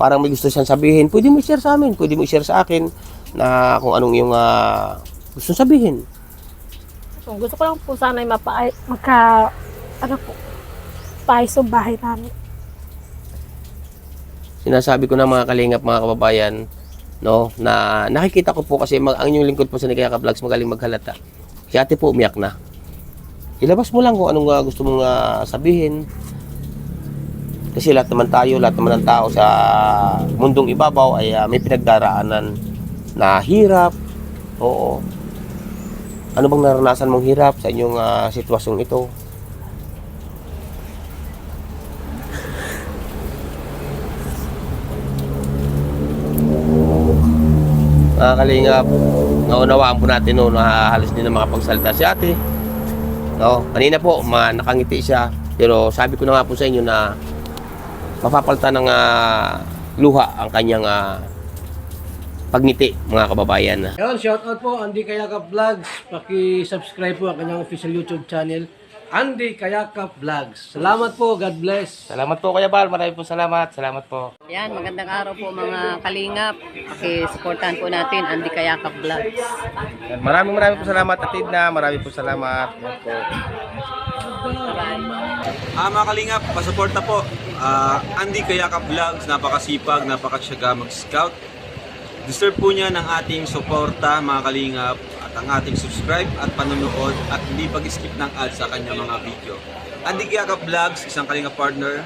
parang may gusto siyang sabihin, pwede mo i-share sa amin, pwede mo i-share sa akin na kung anong yung ah, gusto sabihin. So, gusto ko lang po sana mapa magka ano po paayos yung bahay namin. Sinasabi ko na mga kalingap, mga kababayan, no, na nakikita ko po kasi mag, ang inyong lingkod po sa Nikaya Vlogs magaling maghalata. Si ate po umiyak na. Ilabas mo lang kung anong ah, gusto mong ah, sabihin. Kasi lahat naman tayo, lahat naman ng tao sa mundong ibabaw ay ah, may pinagdaraanan na hirap. Oo. Ano bang naranasan mong hirap sa inyong ah, sitwasyong ito? mga kalingap, naunawaan po natin no, na halos din na makapagsalita si ate. No, kanina po, ma, nakangiti siya. Pero sabi ko na nga po sa inyo na mapapalitan ng ah, luha ang kanyang ah, pagngiti, mga kababayan. Yun, shout out po Andy Kayakap Vlogs. Paki-subscribe po ang kanyang official YouTube channel, Andy Kayakap Vlogs. Salamat po, God bless. Salamat po Kuya Bal, marami po salamat. Salamat po. Yan, magandang araw po mga kalingap. Pakisuportahan po natin Andy Kayakap Vlogs. Maraming maraming po salamat Atid na, maraming po salamat. Yan po. Ah, mga kalingap, pasuporta po. Ah, Andy Kayakap Vlogs, napakasipag, napakasyaga mag-scout. Deserve po niya ng ating suporta, mga kalingap, at ang ating subscribe at panonood at hindi pag-skip ng ads sa kanyang mga video. Andy Kayakap Vlogs, isang kalingap partner.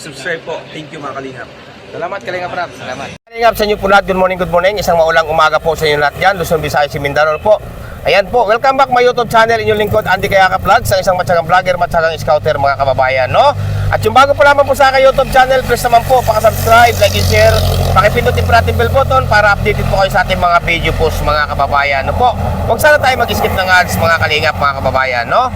Subscribe po. Thank you mga kalingap. Salamat Kalingap Rap, salamat. Kalingap sa inyo po lahat, good morning, good morning. Isang maulang umaga po sa inyo lahat dyan, Luzon, Visayas, Mindanao po. Ayan po, welcome back my YouTube channel, inyong lingkod, Andy Kayaka Vlog, sa isang matsagang vlogger, matsagang scouter, mga kababayan, no? At yung bago po lamang po sa aking YouTube channel, please naman po, pakasubscribe, like and share, pakipindutin po natin bell button para updated po kayo sa ating mga video posts, mga kababayan, no po? Huwag sana tayo mag-skip ng ads, mga kalingap, mga kababayan, no?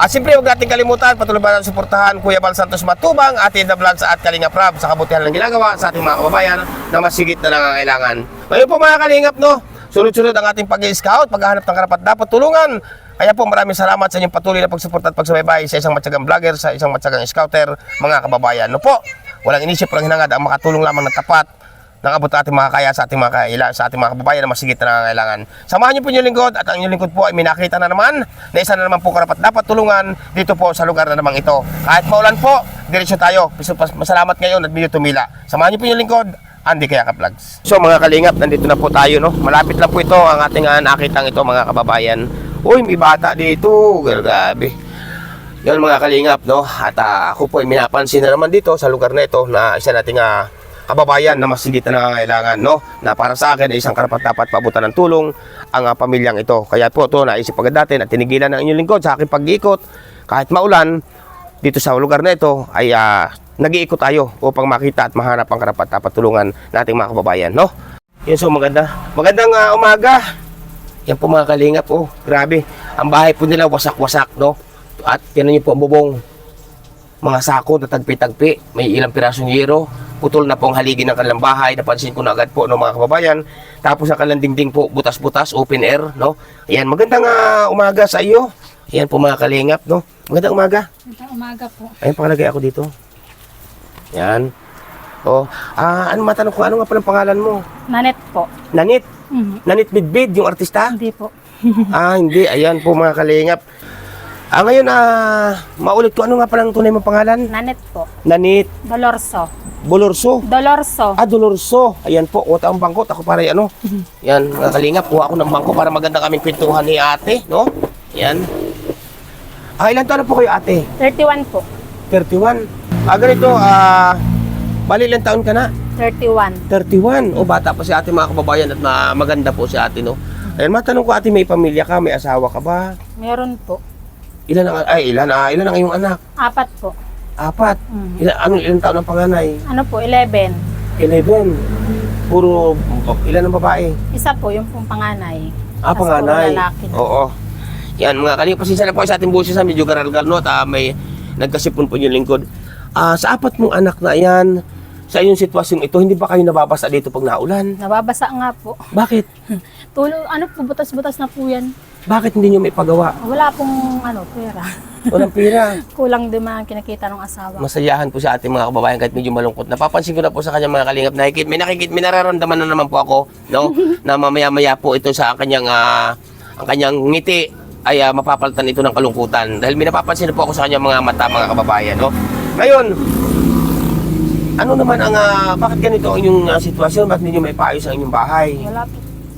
At siyempre, huwag natin kalimutan, patuloy ba natin suportahan Kuya Bal Santos Matubang, Ate The Vlogs at Kalinga Prab sa kabutihan ng ginagawa sa ating mga kababayan na masigit na nangangailangan. Ngayon po mga Kalingap, no? Sunod-sunod ang ating pag-scout, paghahanap ng karapat dapat tulungan. Kaya po maraming salamat sa inyong patuloy na pagsuporta at pagsubaybay sa isang matyagang vlogger, sa isang matyagang scouter, mga kababayan. No po, walang inisip, walang hinangad ang makatulong lamang ng tapat ng abot ating mga kaya sa ating mga kaila, sa ating mga kababayan na masigit na nangangailangan. Samahan niyo po yung lingkod at ang inyong lingkod po ay minakita na naman na isa na naman po karapat dapat tulungan dito po sa lugar na namang ito. Kahit maulan po, diretso tayo. Masalamat ngayon at medyo tumila. Samahan niyo po yung lingkod, Andy Kayaka Vlogs. So mga kalingap, nandito na po tayo no. Malapit lang po ito ang ating uh, nakitang ito mga kababayan. Uy, may bata dito. Grabe. Yan mga kalingap, no? At ah, ako po ay minapansin na naman dito sa lugar na ito na isa nating ah, kababayan na mas hindi na nangangailangan, no? Na para sa akin ay isang karapat dapat paabutan ng tulong ang ah, pamilyang ito. Kaya po ito naisip agad natin at tinigilan ng inyong lingkod sa aking pag-iikot. Kahit maulan, dito sa lugar na ito ay ah, nag-iikot tayo upang makita at mahanap ang karapat dapat tulungan nating mga kababayan, no? Yan so maganda. Magandang ah, umaga. Yan po mga kalingap, oh, grabe. Ang bahay po nila wasak-wasak, no? At yan niyo po ang bubong. Mga sako na tagpi-tagpi. May ilang pirasong yero. Putol na po ang haligi ng kanilang bahay. Napansin ko na agad po, no, mga kababayan. Tapos ang kanilang dingding po, butas-butas, open air, no? Ayan, magandang ah, umaga sa iyo. Ayan po mga kalingap, no? Magandang umaga. Magandang umaga po. Ayan, pakalagay ako dito. Yan. Oh, ah, ano matanong ko, ano nga pala ang pangalan mo? Nanet po. Nanit. Mhm. Nanit Bidbid, yung artista? Hindi po. ah, hindi. Ayan po mga kalingap. Ah, ngayon, ah, maulit ko, ano nga palang tunay mong pangalan? Nanet po. Nanit Dolorso. Bolorso. Dolorso. Ah, Dolorso. Ayan po, kuha ang bangko. Ako para ano. Yan, mga kalingap, kuha ako ng bangko para maganda kaming kwentuhan ni ate, no? Yan. Ah, ilan taon na po kayo ate? 31 po. 31. Ah, ganito, ah, bali ilang taon ka na? 31. 31. O bata pa si ate mga kababayan at ma- maganda po si ate, no? Ayan, matanong ko ate, may pamilya ka, may asawa ka ba? Meron po. Ilan ang, ay, ilan, ah, ilan ang iyong anak? Apat po. Apat. Mhm. Ilan, anong ilang taon ang panganay? Ano po, 11. 11. Puro, ilan ang babae? Isa po, yung pong panganay. Ah, Tapos panganay. puro lalaki. Oo. Yan, mga kalingap, pasensya na po sa ating busis sa medyo garalgal, no? At ah, may nagkasipon po yung lingkod. Ah, sa apat mong anak na yan, sa inyong sitwasyong ito, hindi ba kayo nababasa dito pag naulan? Nababasa nga po. Bakit? Tulo, ano po, butas-butas na po yan. Bakit hindi nyo may pagawa? Wala pong ano, pera. Walang pera. Kulang din ang kinakita ng asawa. Masayahan po sa ating mga kababayan kahit medyo malungkot. Napapansin ko na po sa kanyang mga kalingap. Nakikit, may nakikit, may nararamdaman na naman po ako, no? na mamaya-maya po ito sa kanyang, ah, ang kanyang ngiti ay ah, mapapalitan ito ng kalungkutan. Dahil may napapansin na po ako sa kanyang mga mata, mga kababayan, no? Ngayon, ano naman ang, ah, bakit ganito ang inyong ah, sitwasyon? Bakit hindi nyo may paayos ang inyong bahay? Wala po.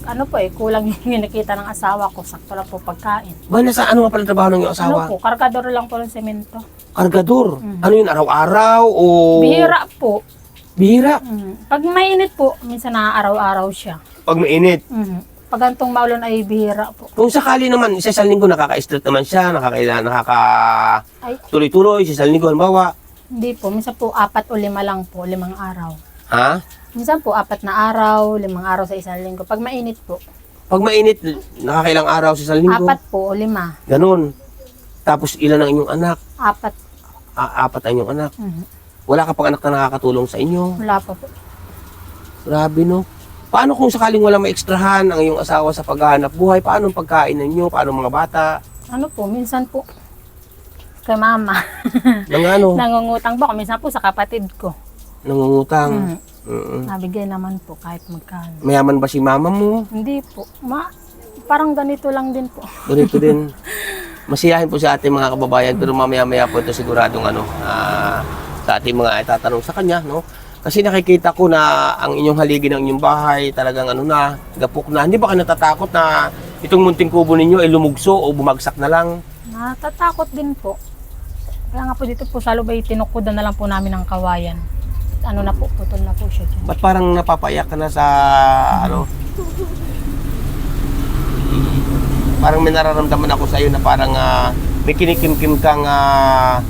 Ano po eh, kulang yung kinakita ng asawa ko. Sakto lang po pagkain. Ba, nasa ano nga pala trabaho ng iyong Ano asawa? po, kargador lang po ng semento. Kargador. Mm. Ano yun, araw-araw o... Bihira po. Bihira. Mm. Pag mainit po, minsan araw-araw siya. Pag mainit. Mm. Pag gantong maulan ay bihira po. Kung sakali naman, isa sa linggo nakaka-straight naman siya, nakaka Ay, tuloy-tuloy, isa sa linggo, halimbawa. Hindi po. Minsan po apat o lima lang po, limang araw. Ha? Minsan po apat na araw, limang araw sa isang linggo. Pag mainit po, Pag mainit, nakakailang araw sa isang linggo. apat po o lima. Ganun. Tapos ilan ang inyong anak? Apat. A- apat ang inyong anak. Mhm. Wala ka pang anak na nakakatulong sa inyo. Wala pa po. Grabe, no? Paano kung sakaling walang maekstrahan ang iyong asawa sa paghahanap buhay? Paano ang pagkain ninyo? Paano mga bata? Ano po, minsan po kay mama. Nang ano? Nangungutang po. Minsan po sa kapatid ko. Nangungutang. Mm. Mm-mm. Nabigay naman po kahit magkano. Mayaman ba si mama mo? Hindi po. Ma, parang ganito lang din po. Ganito din. Masiyahin po sa ating mga kababayan pero mamaya-maya po ito siguradong ano, ah, sa ating mga itatanong sa kanya, no? Kasi nakikita ko na ang inyong haligi ng inyong bahay talagang ano na, gapok na. Hindi ba kayo natatakot na itong munting kubo ninyo ay lumugso o bumagsak na lang? Natatakot din po. Kaya nga po dito po sa lubay, tinukudan na lang po namin ng kawayan. Ano na po, putol na po siya dyan. Ba't parang napapayak ka na sa ano? Parang may nararamdaman ako sa iyo na parang ah, may kinikimkim kang uh,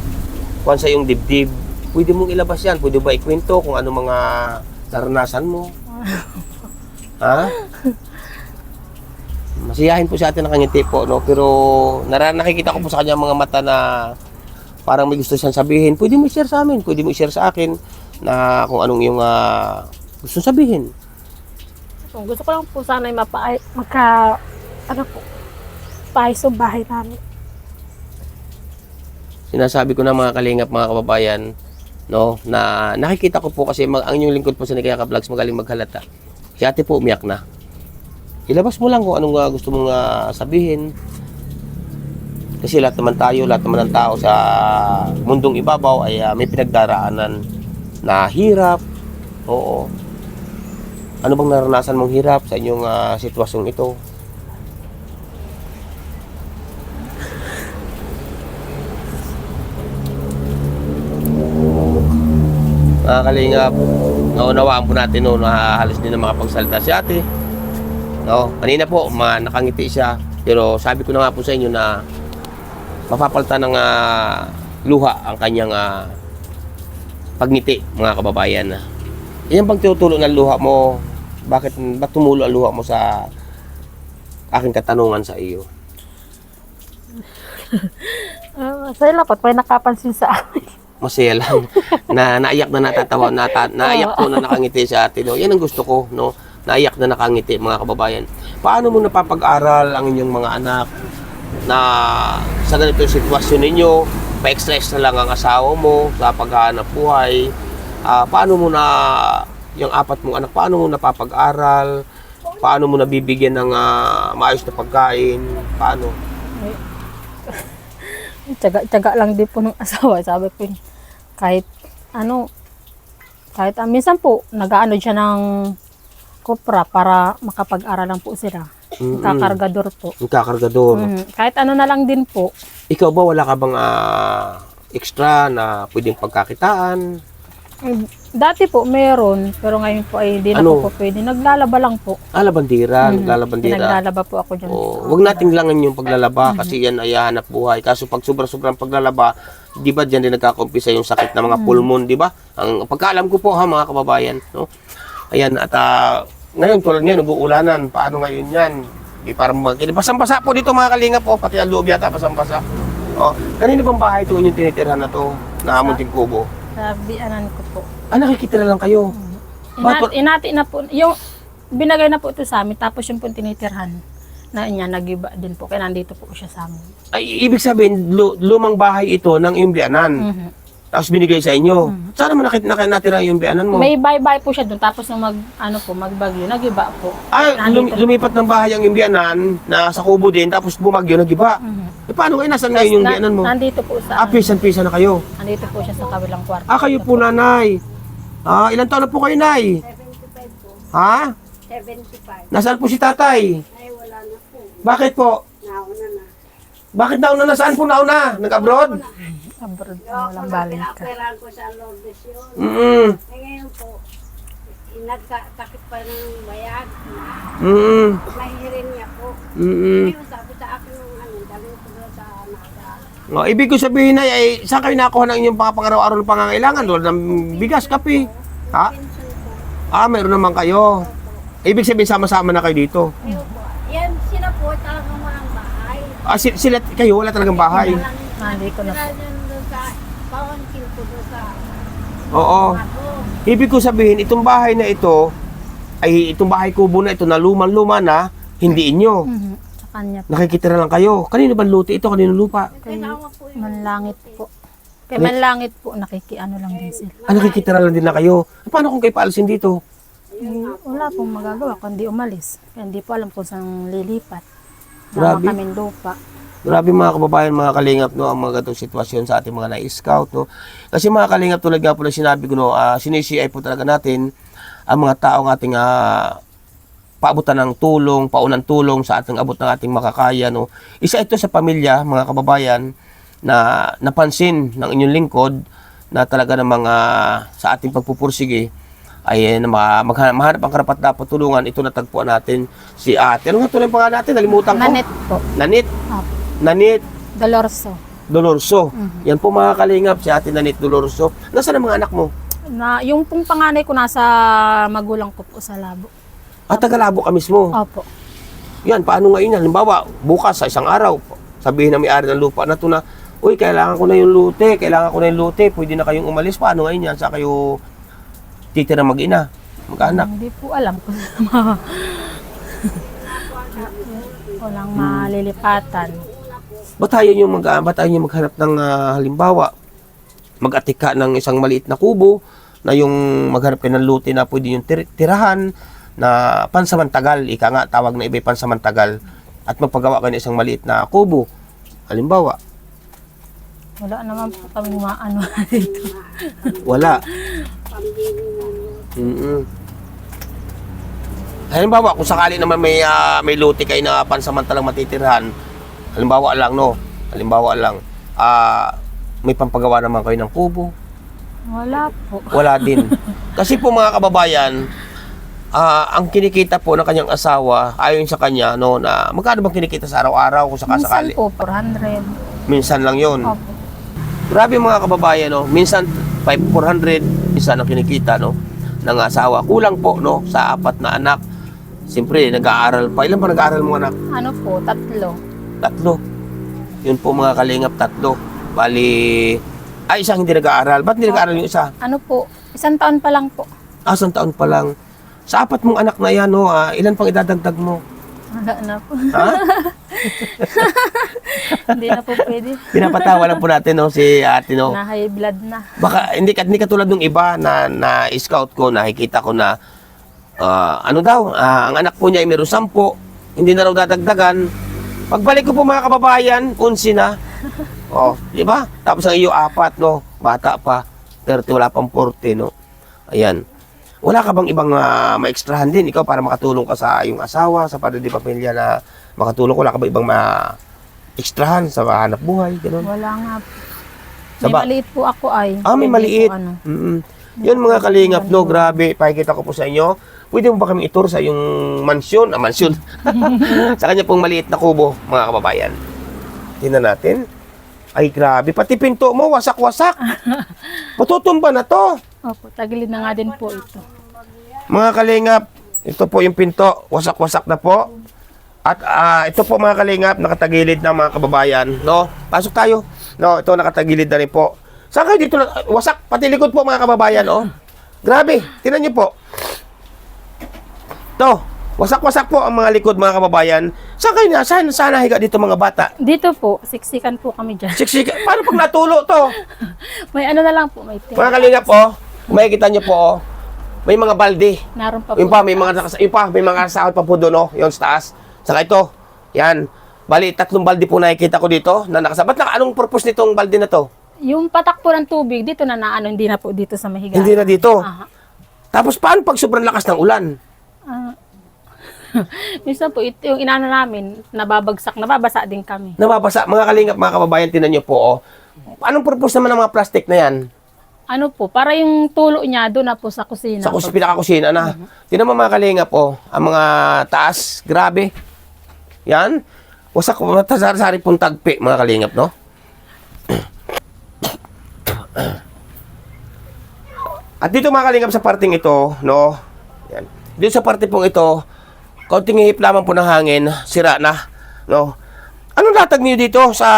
kuwan sa iyong dibdib. Pwede mong ilabas yan. Pwede ba ikwento kung ano mga naranasan mo? ha? Masiyahin po sa atin ang kanyang tipo, no? Pero nara nakikita ko po sa kanya mga mata na parang may gusto siyang sabihin. Pwede mo i-share sa amin. Pwede mo i-share sa akin na kung anong yung ah, gusto sabihin. So, gusto ko lang po sana mapa magka, ano po, paayos yung bahay namin. Sinasabi ko na mga kalingap, mga kababayan, no, na nakikita ko po kasi mag, ang inyong lingkod po sa Nikaya Vlogs magaling maghalata. Si ate po umiyak na. Ilabas mo lang kung anong ah, gusto mong ah, sabihin. Kasi lahat naman tayo, lahat naman ng tao sa mundong ibabaw ay ah, may pinagdaraanan na hirap. Oo. Ano bang naranasan mong hirap sa inyong ah, sitwasyong ito? mga kalingap, naunawaan po natin no, na halos din na makapagsalita si ate. No, kanina po, ma, nakangiti siya. Pero sabi ko na nga po sa inyo na mapapalitan ng ah, luha ang kanyang ah, pagngiti, mga kababayan. Yan bang tinutulo ng luha mo? Bakit ba't tumulo ang luha mo sa aking katanungan sa iyo? Uh, sa'yo lang po, may nakapansin sa amin. masaya lang na naiyak na natatawa nata, naiyak po na nakangiti sa atin no yan ang gusto ko no naiyak na nakangiti mga kababayan paano mo napapag-aral ang inyong mga anak na sa ganitong sitwasyon ninyo pa-extra na lang ang asawa mo sa paghahanap buhay Ah, paano mo na yung apat mong anak paano mo napapag-aral paano mo nabibigyan ng ah, maayos na pagkain paano Tiyaga-tiyaga lang din po ng asawa. Sabi ko, kahit ano, kahit ah, minsan po, nag-ano siya ng kopra para makapag-aralan po sila. Mm-mm. Kakargador po. yung kakargador Mhm. Kahit ano na lang din po. Ikaw ba wala ka bang ah, extra na pwedeng pagkakitaan? Eh, Dati po meron, pero ngayon po ay hindi na Ano? po po pwede. Naglalaba lang po. Ah, labandira, Mhm. naglalabandira. Naglalaba po ako dyan. Oh, wag nating langan yung paglalaba kasi yan ay hanap buhay. Kaso pag sobra-sobrang paglalaba, di ba diyan din nagkakampisa yung sakit ng mga pulmon, di ba? Ang pagkaalam ko po ha mga kababayan, no? Ayan at ah, ngayon tulad ngayon nag-uulanan. Paano ngayon yan? Di parang mag- basang-basa po dito mga kalinga po, pati ang loob yata basang-basa. Oh, kanino bang bahay ito yung tinitirhan na to? Na munting kubo. Sabi, anan ko po. Ah, nakikita na lang kayo. Ba't Inati, inati na po. Yung binagay na po ito sa amin, tapos yung po tinitirhan. na niya nagiba din po. Kaya nandito po siya sa amin. Ay, ibig sabihin, lu- lumang bahay ito ng iyong biyanan. Mhm. Tapos binigay sa inyo. Saan naman nakit nakit natira yung biyanan mo? May bye-bye po siya doon. Tapos nung mag, ano po, magbagyo, nagiba po. Ay, lum- Nandito. lumipat ng bahay ang iyong biyanan na sa kubo din, tapos bumagyo, nagiba. Mhm. Eh, paano kayo? Nasaan ngayon yung Na- biyanan mo? Nandito po sa, Ah, pisan-pisa na kayo. nandito po siya sa kabilang kwarto. Ah, kayo po, nanay. Ah, ilan taon na po kayo, nay? 75 po. Ha? 75. Nasaan po si tatay? Ay, wala na po. Bakit po? Nauna na. Bakit nauna na? Saan po nauna? Nag-abroad? Abroad po, Yo, walang balik ka. pinaoperahan ko sa Lourdes yun. Mm-mm. Eh, ngayon po, nagkakit pa ng bayag. Mm-mm. Mahihirin niya po. Mm-mm. Ngayon, sabi sa akin ng ano, dalhin ko doon sa naga. Oh, ibig ko sabihin na, ay, saan kayo nakuha ng inyong pangaraw-araw na pangangailangan? Doon ng bigas, kape. Ha? Ah, meron naman kayo. Ibig sabihin, sama-sama na kayo dito. Ayun po. Yan, sila po talagang walang bahay. Ah, si- sila, kayo, wala talagang bahay. Nandito na po. Sila dyan doon sa, pawangkin ko doon sa Oo. Ibig ko sabihin, itong bahay na ito, ay itong bahay kubo na ito na luman-luma na, hindi inyo. Mhm. Sa kanya po. Nakikita na lang kayo. Kanino ba luti ito? Kanino lupa? Kay. Manlangit po. Kay Manlangit po, nakikiano lang din sila. Ah, nakikita na lang din na kayo. Paano kung kayo paalisin dito? Wala pong magagawa kundi umalis. Kaya hindi po alam kung saan lilipat. Grabe. Wala kaming lupa. Grabe mga kababayan, mga kalingap, no, ang mga ganitong sitwasyon sa ating mga na-scout, no. Kasi mga kalingap, tulad nga po na sinabi ko, no, ah, sinisiay po talaga natin ang mga taong ating ah, paabutan ng tulong, paunang tulong sa ating abot ng ating makakaya, no. Isa ito sa pamilya, mga kababayan, na napansin ng inyong lingkod na talaga ng mga sa ating pagpupursige ay eh, na ma- maghanap, ang karapat dapat tulungan. Ito natagpuan natin si ate. Ano nga tuloy ang pangalan natin? Nalimutan ko. Nanit po. Nanit. Opo. Nanit Dolorso. Dolorso. Yan po mga kalingap, si Ate Nanit Dolorso. Nasaan ang mga anak mo? Na, yung pong panganay ko nasa magulang ko po sa labo. At tagalabo ka mismo. Opo. Yan, paano ngayon yan? Halimbawa, bukas sa isang araw, sabihin na may-ari ng lupa na ito na, Uy, kailangan ko na yung lute, kailangan ko na yung lute, pwede na kayong umalis. Paano ngayon yan? Sa kayo titira mag-ina, mag-anak. Hindi po alam ma... Walang malilipatan. Batayan yung mag batayan yung maghanap ng ah, halimbawa, mag-atika ng isang maliit na kubo na yung maghanap kayo ng lute na pwede yung tir- tirahan na pansamantagal, ika nga tawag na iba pansamantagal at magpagawa kayo ng isang maliit na kubo. Halimbawa, Wala naman po kami maano dito. wala. Pambili ng mm Halimbawa, kung sakali naman may ah, may lute kayo na pansamantalang matitirahan, halimbawa lang no, halimbawa lang, ah may pampagawa naman kayo ng kubo, Wala po. Wala din. Kasi po mga kababayan, ah, ang kinikita po ng kanyang asawa, ayon sa kanya, no, na magkano bang kinikita sa araw-araw kung Minsan sakasakali? po, 400. Minsan lang yon. Opo. Grabe mga kababayan, no, minsan 5, 400, minsan ang kinikita, no, ng asawa. Kulang po, no, sa apat na anak. Siyempre, nag-aaral pa. Ilan pa nag-aaral mo anak? Ano po, tatlo. Tatlo. Yun po mga kalingap, tatlo. Bali, ay isang hindi nag-aaral. Ba't hindi nag-aaral yung isa? Ano po, isang taon pa lang po. Asang taon pa lang. Sa apat mong anak na yan, no, ah, ilan pang idadagdag mo? Wala na po. Ha? Hindi na po pwede. Pinapatawa lang po natin, no, si ate, no. Na high blood na. Baka, hindi, hindi katulad ng iba na, na scout ko, nakikita ko na, ah, ano daw, ah, ang anak po niya ay meron sampo, hindi na raw dadagdagan. Pagbalik ko po mga kababayan, unsi na. Oh, di ba? Tapos ang iyo apat, no, bata pa, 30, wala pang 40, no. Ayan. Wala ka bang ibang uh, maekstrahan din ikaw para makatulong ka sa iyong asawa, sa padre di pamilya na makatulong? Wala ka ba ibang ma-ekstrahan sa hanap buhay? Ganun. Wala nga po. May Saba- maliit po ako ay. Ah, may maliit. Po, ano. Mm-mm. Yun mga kalingap, no, grabe. Pakikita ko po sa inyo. Pwede mo ba kami itur sa yung mansyon? Ah, mansyon. sa kanya pong maliit na kubo, mga kababayan. Tingnan natin. Ay, grabe. Pati pinto mo, wasak-wasak. Matutumba na to. Opo, tagilid na nga din po ito. Mga kalingap, ito po yung pinto. Wasak-wasak na po. At ah, ito po mga kalingap, nakatagilid na mga kababayan. No? Pasok tayo. No, ito nakatagilid na rin po. Saan kayo dito? na- Wasak, pati likod po mga kababayan. Oh. Grabe, tinan niyo po. To, Wasak-wasak po ang mga likod mga kababayan. Saan kayo na? Saan, saan nahiga dito mga bata? Dito po, siksikan po kami dyan. Siksik. Paano pag natulo to? May ano na lang po, may tim- Mga kalingap po, makikita nyo po, oh, may mga balde. Naroon pa po. Yung pa, may mga, nakas- yung pa, may mga sahod pa po doon, oh, yung sa taas. Saka ito, yan. Bali, tatlong balde po nakikita ko dito na nakasabat. Na, anong purpose nitong balde na to? Yung patak po ng tubig, dito na naano, hindi na po dito sa mahiga. Hindi na dito. Aha. Tapos paano pag sobrang lakas ng ulan? Ah. Minsan po, ito yung inano namin, nababagsak, nababasa din kami. Nababasa, mga kalingap, mga kababayan, tinan nyo po, oh. Anong purpose naman ng mga plastic na yan? Ano po, para yung tulo niya doon na po sa kusina. Sa kus pinakakusina na. Tinan mo mga kalingap, oh. Ang mga taas, grabe. Yan. Wasak, matasari-sari pong tagpi, mga kalingap, no? At dito mga kalingap sa parting ito, no? Yan. Dito sa parte pong ito, kaunting hihip lamang po ng hangin, sira na, no? Anong latag niyo dito sa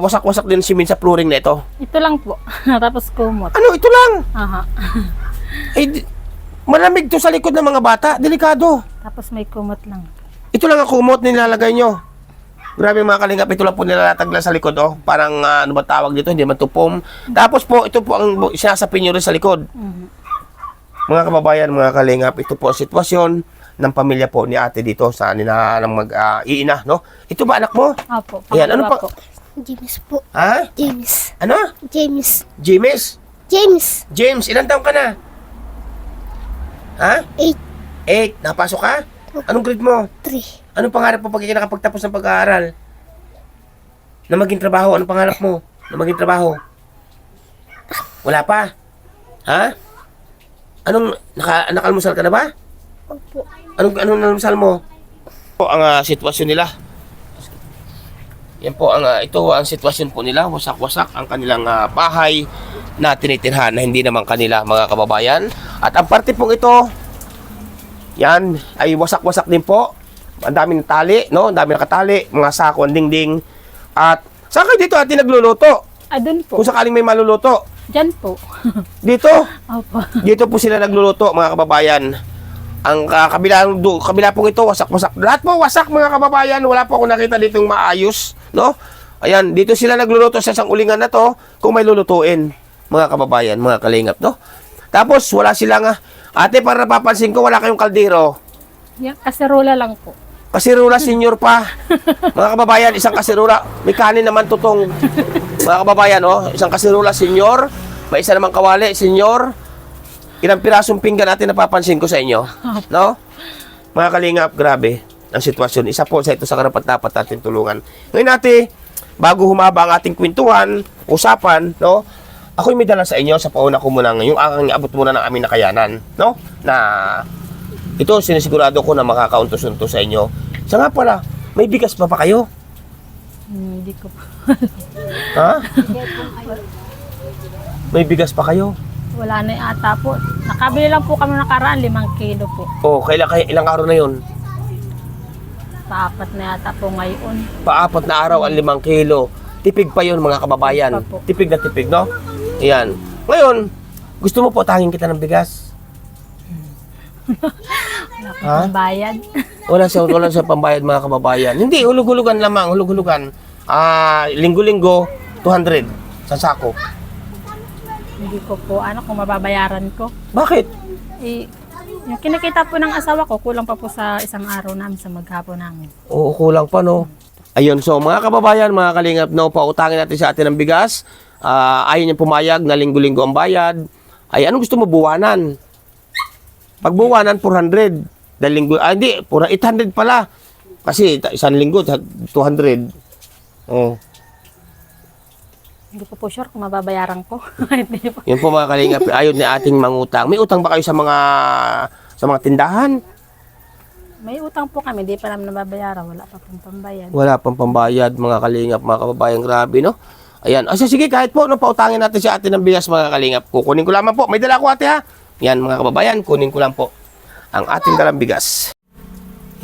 wasak-wasak din simin sa flooring na ito? Ito lang po. Tapos kumot. Ano, ito lang. Aha. Eh, malamig to sa likod ng mga bata. Delikado. Tapos may kumot lang. Ito lang ang kumot nilalagay nyo. Grabe mga kalingap, ito lang po nilalatag lang sa likod, oh. Parang, ah, ano ba tawag dito, hindi man tupom. Tapos po, ito po ang sinasapin nyo rin sa likod. Mhm. Mga kababayan, mga kalingap, ito po ang sitwasyon ng pamilya po ni ate dito sa nila ng mag-iina, no? Ito ba anak mo? Opo. Ayan, ano pa- James po. Ha? James. Ano? James. James? James. James, ilan taong ka na? Ha? Eight. Eight. Napasok ka? Anong grade mo? Three. Anong pangarap mo pag ikaw nakapagtapos ng pag-aaral? Na maging trabaho? Anong pangarap mo? Na maging trabaho? Wala pa? Ha? Anong, naka, nakalmusal ka na ba? Opo. Anong, anong nalmusal mo? Po ang ah, sitwasyon nila. Yan po ang ah, ito ang sitwasyon po nila, wasak-wasak ang kanilang ah, bahay na tinitirhan na hindi naman kanila mga kababayan. At ang parte pong ito, yan ay wasak-wasak din po. Ang dami ng tali, no? Ang dami nakatali, mga sako, ang dingding. At saan kayo dito atin nagluluto? Ah, doon po. Kung sakaling may maluluto. Diyan po. Dito, Opo. dito po sila nagluluto mga kababayan. Ang uh, kabila, do, kabila pong ito, wasak-wasak. Lahat po wasak mga kababayan. Wala po ako nakita ditong maayos. No? Ayan, dito sila nagluluto sa isang ulingan na to kung may lulutuin. Mga kababayan, mga kalingap. No? Tapos, wala silang, ah, ate, para napapansin ko, wala kayong kaldero. Yan, kaserola lang po. Kasirola senior pa. Mga kababayan, isang kasirola. May kanin naman tutong. Mga kababayan, oh, isang kasirola senior. May isa namang kawali senior. Ilang pirasong pinggan natin napapansin ko sa inyo. No? Mga kalingap, grabe ang sitwasyon. Isa po sa ito sa karapat dapat natin tulungan. Ngayon natin, bago humaba ang ating kwentuhan, usapan, no? Ako'y may dala sa inyo sa pauna ko muna yung aking abot muna ng aming nakayanan, no? Na ito, sinisigurado ko na makakauntos-untos sa inyo. Sa nga pala, may bigas pa pa kayo? Hmm, Hindi ko po. Ha? May bigas pa kayo? Wala na yung ata po. Nakabili lang po kami nakaraan, limang kilo po. O, kailan kayo, ilang araw na yon? Paapat na yata po ngayon. Paapat na araw ang limang kilo. Tipig pa yon mga kababayan. Tipig na tipig, no? Ayan. Ngayon, gusto mo po tangin kita ng bigas? Wala Ha? bayad. Wala siya, wala siya pambayad mga kababayan. Hindi, hulug-hulugan lamang, hulug-hulugan. Ah, linggo-linggo, 200 sa sako. Hindi ko po, ano, kung mababayaran ko. Bakit? Eh, yung kinikita po ng asawa ko, kulang pa po sa isang araw namin sa maghapon namin. Oo, kulang pa, no? Ayun, so mga kababayan, mga kalingap, no, pautangin natin sa atin ng bigas. Ah, ayaw niya pumayag na linggo-linggo ang bayad. Ay, anong gusto mo buwanan? Pag buwanan, 400. Dahil linggo, ah, hindi, pura 800 pala. Kasi isang linggo, ta- 200. Oh, Hindi ko po sure kung mababayaran ko. Yun po mga kalingap, ayaw ni ating mangutang. May utang ba kayo sa mga sa mga tindahan? May utang po kami, hindi pa namin nababayaran. Wala pa pong pambayad. Wala pang pambayad, mga kalingap, mga kababayan, grabe, no? Ayan. O sige, kahit po, no, pautangin natin si ate ng bigas, mga kalingap. Kukunin ko lamang po. May dala ko, ate, ha? Yan, mga kababayan, kunin ko lang po ang ating dalang bigas.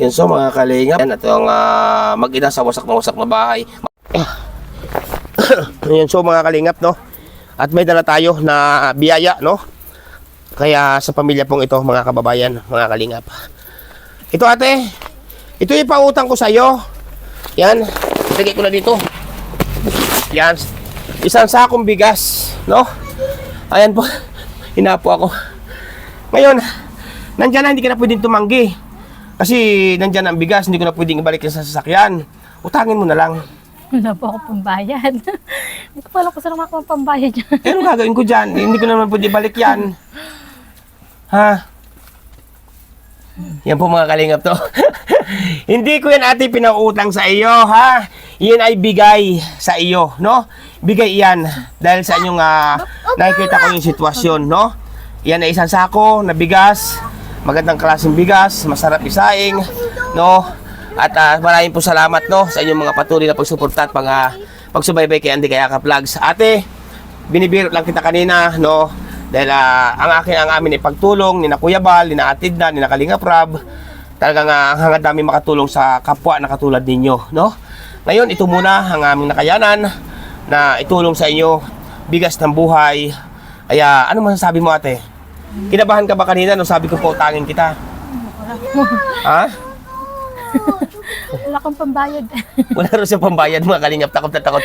Yan, so, mga kalingap. Yan, ito ang uh, mag-ina sa wasak na bahay. Yan, so, mga kalingap, no? At may dala tayo na biyaya, no? Kaya sa pamilya pong ito, mga kababayan, mga kalingap. Ito ate, ito yung pautang ko sa iyo. Yan, lagay ko na dito. Yan, isang sakong bigas, no? Ayan po, hinapo ako. Ngayon, nandyan na, hindi ka na pwedeng tumanggi. Kasi nandyan ang bigas, hindi ko na pwedeng ibalik sa sasakyan. Utangin mo na lang. Wala po ako pambayad. Hindi ko pa alam kung saan ako pambayad yan. Eh, ano gagawin ko dyan? Eh, Hindi ko naman pwede balik yan. Ha? Yan po mga kalingap to. Hindi ko yan ate pinautang sa iyo, ha? Yan ay bigay sa iyo, no? Bigay yan dahil sa inyong ah, nakikita ko yung sitwasyon, no? Yan ay isang sako na bigas, magandang klaseng bigas, masarap isaing, no? At ah, maraming po salamat, no, sa inyong mga patuloy na pagsuporta at mga pagsubaybay kay Andy Kayaka Vlogs. Ate, binibiro lang kita kanina, no? Dahil ah, ang akin ang amin ay pagtulong ni na Kuya Bal, ni na Atid na, ni na Kalinga Prab. Talagang uh, hangad namin makatulong sa kapwa na katulad ninyo, no? Ngayon, ito muna ang aming nakayanan na itulong sa inyo bigas ng buhay. Kaya, ano masasabi mo ate? Kinabahan ka ba kanina nung sabi ko po utangin kita? Ha? Wala akong pambayad. Wala rin siya pambayad mga kalingap. Takot na takot.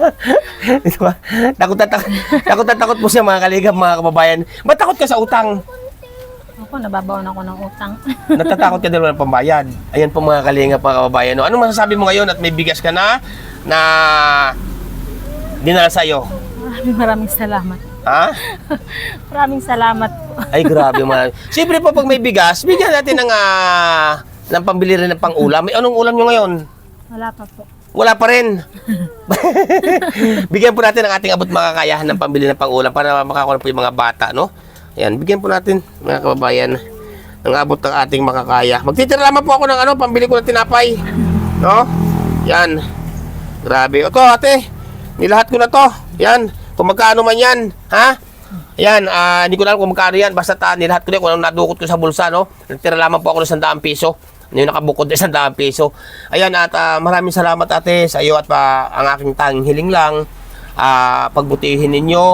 Ito ba? takot na takot. Takot na takot po siya mga kalingap, mga kababayan. Ba't takot ka sa utang? Ako, nababawan ako ng utang. Natatakot ka dalawa ng pambayad. Ayan po mga kalingap, mga kababayan. No? Anong masasabi mo ngayon at may bigas ka na na dinala sa'yo? Maraming maraming salamat. Ha? Maraming salamat po. Ay, grabe mga. Siyempre po pag may bigas, bigyan natin ng, ah, ng pambili rin ng pang-ulam. May anong ulam nyo ngayon? Wala pa po. Wala pa rin. bigyan po natin ang ating abot makakayahan ng pambili ng pang-ulam para makakuha po yung mga bata, no? Yan, bigyan po natin, mga kababayan, ng abot ng ating makakaya. Magtitira lamang po ako ng ano, pambili ko ng tinapay. No? Yan. Grabe. Ito, ate. Nilahat ko na to. Yan. Kung magkano man yan. Ha? Yan, ah, hindi ko alam kung magkano yan. Basta ta, nilahat ko na kung nadukot ko sa bulsa, no? Nagtira lamang po ako ng 100 piso. Yung nakabukod na 100 piso. Ayan, at ah, maraming salamat ate sa iyo at pa ang aking tanging hiling lang. Ah, pagbutihin ninyo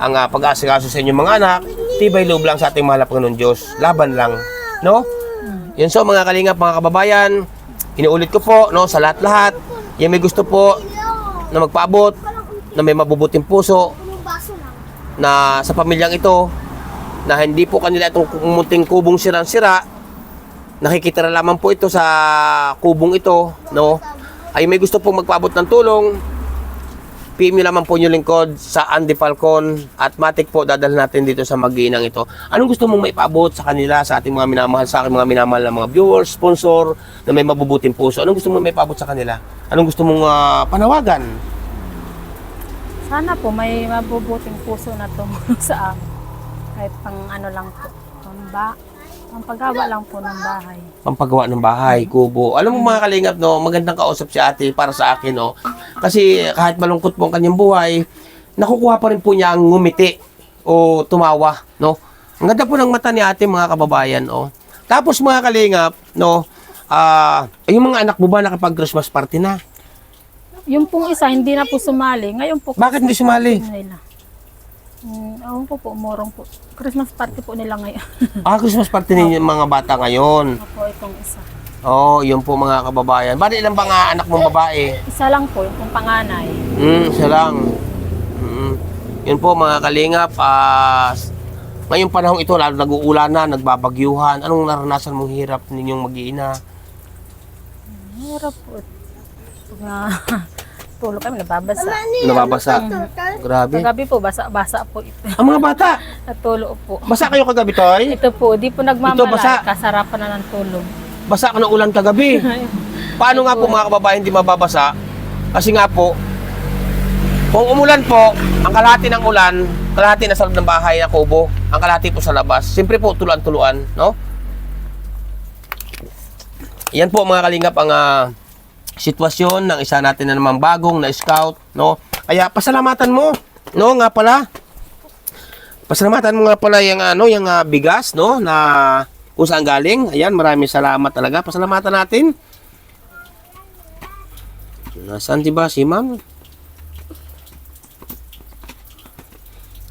ang ah, pag-aasikaso sa inyong mga anak. Tibay loob lang sa ating mahal na Panginoon Diyos. Laban lang. No? Yun so mga kalingap, mga kababayan, inuulit ko po, no, sa lahat-lahat, yung may gusto po na magpaabot, na may mabubuting puso, na sa pamilyang ito, na hindi po kanila itong munting kubong sirang-sira, nakikita na lamang po ito sa kubong ito, no, ay may gusto pong magpaabot ng tulong, PM nyo lamang po yung lingkod sa Andy Falcon at Matic po dadalhin natin dito sa mag-iinang ito. Anong gusto mong maipaabot sa kanila, sa ating mga minamahal, sa aking mga minamahal na mga viewers, sponsor, na may mabubuting puso? Anong gusto mong maipaabot sa kanila? Anong gusto mong ah, panawagan? Sana po may mabubuting puso na tumulong sa amin. Kahit pang ano lang po. Pamba, pang paggawa lang po ng bahay. Pampagawa ng bahay, kubo. Alam mo mga kalingap, no, magandang kausap si ate para sa akin, no. Kasi kahit malungkot po ang kanyang buhay, nakukuha pa rin po niya ang ngumiti o tumawa, no. Ang ganda po ng mata ni ate, mga kababayan, oh. Tapos mga kalingap, no, ah, yung mga anak mo ba nakapag Christmas party na? Yung pong isa, hindi na po sumali. Ngayon po. Bakit hindi sumali? Nila. Mm, ewan ko po, umurong po. Christmas party po nila ngayon. Ah, Christmas party ninyo mga bata ngayon. Ako itong isa. Oh, yun po mga kababayan. Bali ilan ba nga anak mong babae? Isa lang po, yung pong panganay. Mm, isa lang. Mm. Yun po mga kalingap, ah, ngayong panahong ito, lalo nag-uulan na, nagbabagyuhan, anong naranasan mong hirap ninyong mag-iina? Hirap po. Pag tulog kami, nababasa. Nababasa. Grabe. Kagabi po, basa-basa po ito. Ang mga bata, Natulog po. basa kayo kagabi, Toy? Ito po, di po Ito, basa. nagmamalay. Kasarapan na ng tulog. Basa ka ng ulan kagabi. Paano nga po mga kababayan hindi mababasa? Kasi nga po, kung umulan po, ang kalahati ng ulan, kalahati na sa loob ng bahay na kubo, ang kalahati po sa labas. Siyempre po, tuluan-tuluan, no? Yan po mga kalingap ang ah, sitwasyon ng isa natin na naman bagong na scout, no? Kaya pasalamatan mo, no? Nga pala, pasalamatan mo nga pala yung ano, yung ah, bigas, no? Na kung saan galing. Ayan, maraming salamat talaga. Pasalamatan natin. Nasaan di ba si ma'am?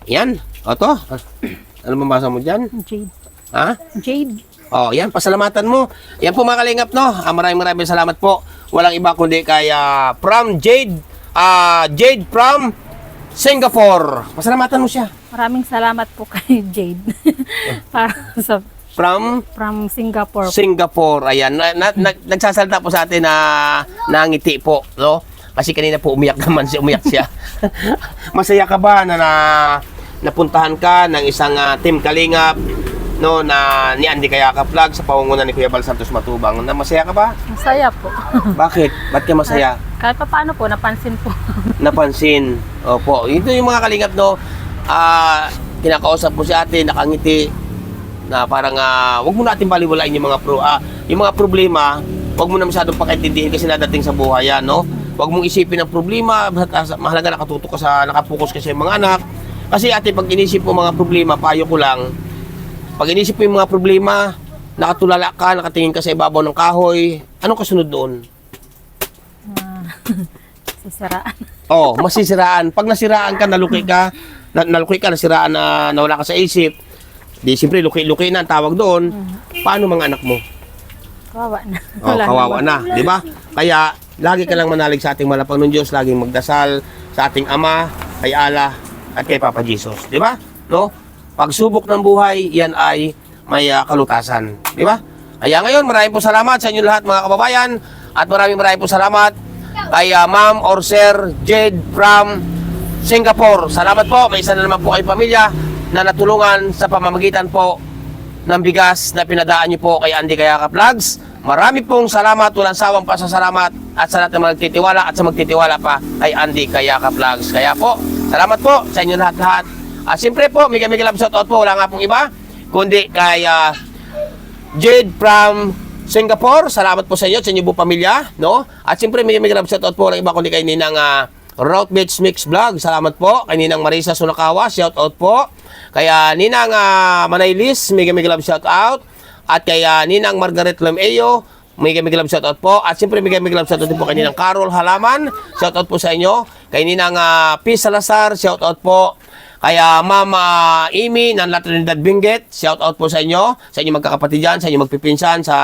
Yan. O to. Ano mabasa mo dyan? Jade. Ha? Jade. Oh, yan, pasalamatan mo. Yan po mga kalingap, no? Ah, maraming maraming salamat po. Walang iba kundi kay ah, from Jade, ah, Jade from Singapore. Pasalamatan mo siya. Maraming salamat po kay Jade. para sa From from Singapore. Singapore. Ayan, na, na, na- nagsasalita po sa atin na nangiti po, no? Kasi kanina po umiyak naman siya, umiyak siya. Masaya ka ba na, na napuntahan ka ng isang ah, team kalingap no na ni Andy Kayaka Vlog sa pangunguna ni Kuya Bal Santos Matubang. Na masaya ka ba? Masaya po. Bakit? Ba't ka masaya? Kahit pa paano po, napansin po. Napansin. Opo. Ito yung mga kalingap, no? Ah, kinakausap ko si ate, nakangiti, na parang, ah, wag mo natin baliwalain yung mga pro, ah, yung mga problema, wag mo na masyadong pakaintindihin kasi nadating sa buhay yan, no? Wag mong isipin ang problema, mahalaga nakatutok ka sa, nakapokus ka sa mga anak. Kasi ate, pag inisip mo mga problema, payo ko lang, pag inisip mo yung mga problema, nakatulala ka, nakatingin ka sa ibabaw ng kahoy, anong kasunod doon? Sisiraan. Oh, masisiraan. Pag nasiraan ka, naluki ka, na, naluki ka, nasiraan na nawala ka sa isip, di siyempre luki-luki na ang tawag doon. Paano mga anak mo? Kawawa na. Oh, Wala kawawa naman. na, di ba? Kaya lagi ka lang manalig sa ating malapang ng Diyos, laging magdasal sa ating Ama, kay Allah, at kay Papa Jesus, di ba? No? Pagsubok ng buhay, yan ay may ah, kalutasan, di ba? Kaya ngayon, maraming po salamat sa inyo lahat mga kababayan at maraming maraming po salamat kay ah, Ma'am or Sir Jade from Singapore. Salamat po, may isa na naman po kay pamilya na natulungan sa pamamagitan po ng bigas na pinadaan niyo po kay Andy Kayaka Vlogs. Marami pong salamat, walang sawang pasasalamat at sa lahat ng mga nagtitiwala at sa magtitiwala pa kay Andy Kayaka Vlogs. Kaya po, salamat po sa inyo lahat-lahat. At siyempre po, may kami love shoutout po, wala nga pong iba, kundi kay ah, Jade from Singapore. Salamat po sa inyo, sa inyo po pamilya, no? At siyempre may may love shoutout po ng iba kundi kay Ninang uh, Route Beach Mix Vlog. Salamat po kay Ninang Marisa Sunakawa, shoutout po. Kaya Ninang uh, Manaylis, may may love shoutout. At kay ah, Ninang Margaret Lameo, may may love shoutout po. At siyempre may may love shoutout din po kay Ninang Carol Halaman. Shoutout po sa inyo. Kay Ninang uh, P. Salazar, shoutout po. Kaya Mama Amy ng La Trinidad Benguet, shout out po sa inyo, sa inyo magkakapatid dyan, sa inyo magpipinsan sa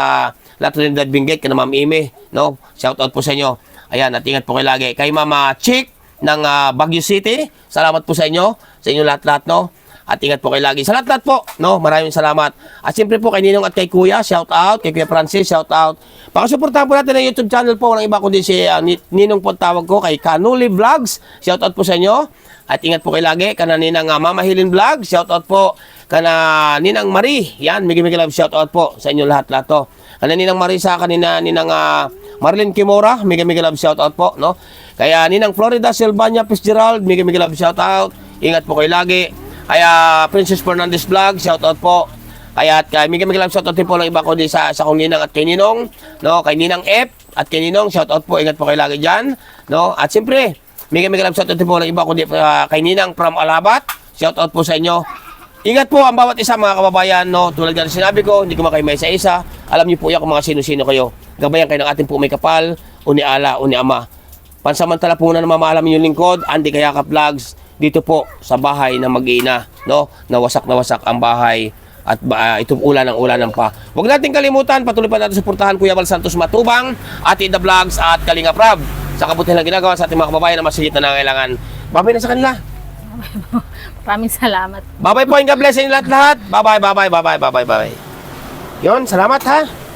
La Trinidad Benguet, kay Ma'am Amy, no? Shout out po sa inyo. Ayan, at ingat po kayo lagi. Kay Mama Chick ng ah, Baguio City, salamat po sa inyo, sa inyo lahat-lahat, no? At ingat po kayo lagi. Sa lahat-lahat po, no? Maraming salamat. At siyempre po kay Ninong at kay Kuya, shout out. Kay Kuya Francis, shout out. Pakasuportahan po natin ang YouTube channel po. Walang iba kundi si Ni- Ninong po tawag ko kay Kanuli Vlogs. Shout out po sa inyo. At ingat po kayo lagi. Kana Ninang uh, Mama Hilin Vlog, shout out po. Kana Ninang Marie, yan, migi migi love shout out po sa inyo lahat-lahat to. Kana Ninang Marisa, kanina Ninang ah, Marlene Kimora, migi migi love shout out po, no? Kaya Ninang Florida Silvania Fitzgerald, migi migi love shout out. Ingat po kayo lagi. Kaya Princess Fernandez Vlog, shout out po. Kaya at kay Miguel Miguel shout out din po lang iba ko din sa sa kong ninang at kay Ninong, no? Kay Ninang F at kay Ninong, shout out po. Ingat po kayo lagi diyan, no? At siyempre, Miguel Miguel shout out po lang iba din uh, kay Ninang from Alabat. Shout out po sa inyo. Ingat po ang bawat isa mga kababayan, no? Tulad ng sinabi ko, hindi ko makayo may isa-isa. Alam niyo po yan kung mga sino-sino kayo. Gabayan kayo ng ating po may kapal, o ni Ala, o ni Ama. Pansamantala po na namamahalam inyong lingkod, Andy Kayaka Vlogs, dito po sa bahay ng mag-iina, no? Nawasak na wasak ang bahay at uh, itong ulan ng ulan ng pa. Huwag natin kalimutan, patuloy pa natin suportahan Kuya Val Santos Matubang, Ate The Vlogs at Kalinga Prab sa kabutihan ng ginagawa sa ating mga kababayan na masigit na nangailangan. Babay na sa kanila. Maraming salamat. Bye-bye po and God bless inyo lahat-lahat. Bye-bye, bye-bye, bye-bye, bye-bye, bye-bye. Yon, salamat ha.